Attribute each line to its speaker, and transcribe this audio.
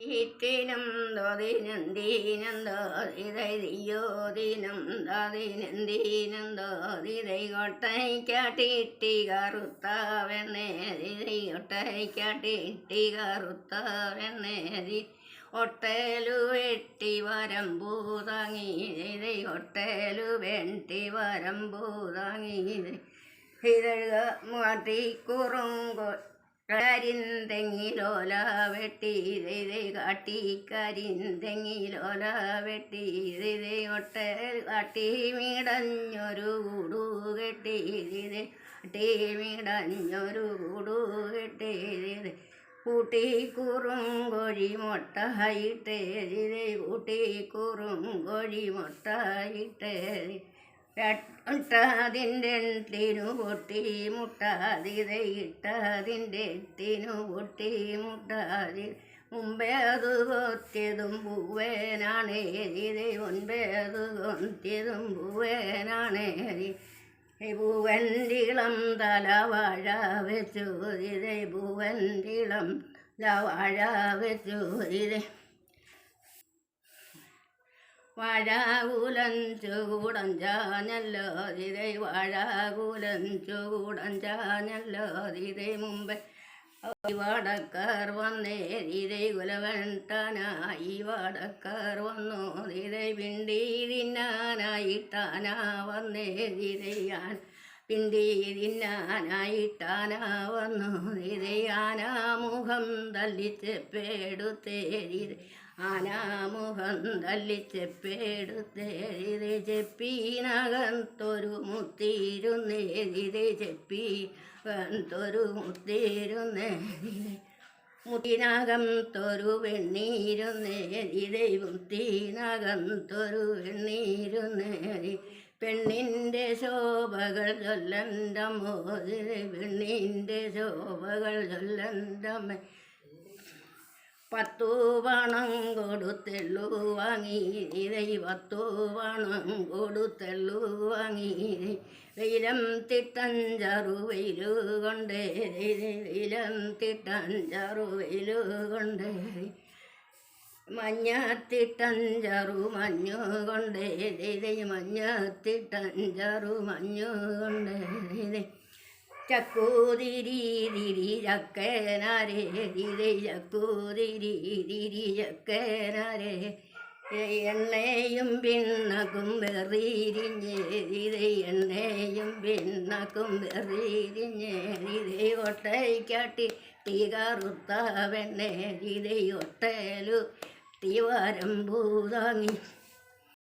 Speaker 1: ഈത്തിനും ദോദിനും ദീനം ദോദിതൈ ദിയോ ദീനം ദാദിനും ദോദിതൈ കൊട്ടൈക്കാട്ടിട്ടി കറുത്താവെണ്ണേരി കൊട്ടൈക്കാട്ടിട്ടി കറുത്താവെണ്ണേരി ഒട്ടേലു വെട്ടി വരമ്പൂ താങ്ങി ഒട്ടേലു വെട്ടി വരമ്പൂ താങ്ങി ഇതഴുക മാട്ടി കുറുങ്കോ കരിന്തെങ്ങിലോല വെട്ടി ഇതേ കാട്ടി കരിന്തെങ്ങിലോല വെട്ടി ഇതേ ഒട്ടൽ കാട്ടി മിടഞ്ഞൊരു കൂടു കെട്ടി ഇതേ കാട്ടി മിടഞ്ഞൊരു കൂടു കെട്ടി ഇതേ കൂട്ടി കൂറും കോഴി മുട്ടയിട്ട് ഇതേ കൂട്ടി കൂറും കോഴി മുട്ടയിട്ട് ഇട്ടതിന്റെ തിനു പൊട്ടി മുട്ടാതിരെ ഇട്ടതിന്റെ തിനു പൊട്ടി മുട്ടാതി മുമ്പേ അത് കൊത്തിയതും പൂവേനാണ് ഒൻപേ അത് കൊത്തിയതും പൂവേനാണ് തിളം തല വാഴ വെച്ചു. ഇത് തിളം തല വാഴ വെച്ചു. ഇത് വാഴാകുലം ചൂടഞ്ചാഞ്ഞല്ലോ തിരെ വാഴാകുലം ചൂടഞ്ചാഞ്ഞല്ലോ തിരെ മുമ്പേ. വാടക്കാർ വന്നേ തിരെ കുലവെട്ടാനായി വാടക്കാർ വന്നു തിരെ പിണ്ടി തിന്നാനായിട്ടാനാ വന്നേ തിരയാൻ പിണ്ടി തിന്നാനായിട്ടാനാ വന്നു തിരയാനാ മുഖം തല്ലിച്ച് പേടുത്തേരി ആനാമുഖം തല്ലിച്ചെപ്പേടുത്തേരിത് ചെപ്പീനകത്തൊരു മുത്തിരുന്നേരിത് ചെപ്പീകത്തൊരു മുത്തിരുന്നേരി മുത്തിനകം തൊരു വെണ്ണീരുന്നേരി ദൈവം തീനകം തൊരു വെണ്ണീരുന്നേരി പെണ്ണിന്റെ ശോഭകൾ മോതിരെ പെണ്ണിന്റെ ശോഭകൾ ചൊല്ലന്റെ പത്തു പണം കൊടുത്തെള്ളു വാങ്ങി ഇതൈ പത്തു പണം കൊടുത്തെള്ളു വാങ്ങി. വെയിലം തിട്ടഞ്ചാറു വെയിലു കൊണ്ടേ വെയിലം തിട്ടഞ്ചാറു വെയിലു കൊണ്ട്. മഞ്ഞത്തിട്ടഞ്ചാറു മഞ്ഞു കൊണ്ടേ മഞ്ഞത്തിട്ടഞ്ചറു മഞ്ഞു കൊണ്ടേ ചക്കൂതിരി ചക്കൂതിരി ചക്കനാരെ. തിരി ചക്കൂതിരി തിരി ചക്കനാരെ എണ്ണയും പിണ്ണക്കും വെറിരിഞ്ഞ് ഇത് എണ്ണയും പിണ്ണക്കും വെറിരിഞ്ഞ് ഇത് ഒട്ടയ്ക്കാട്ടി തീ കറുത്ത വെണ്ണ ഇത് ഒട്ടലു തീ വരമ്പൂ താങ്ങി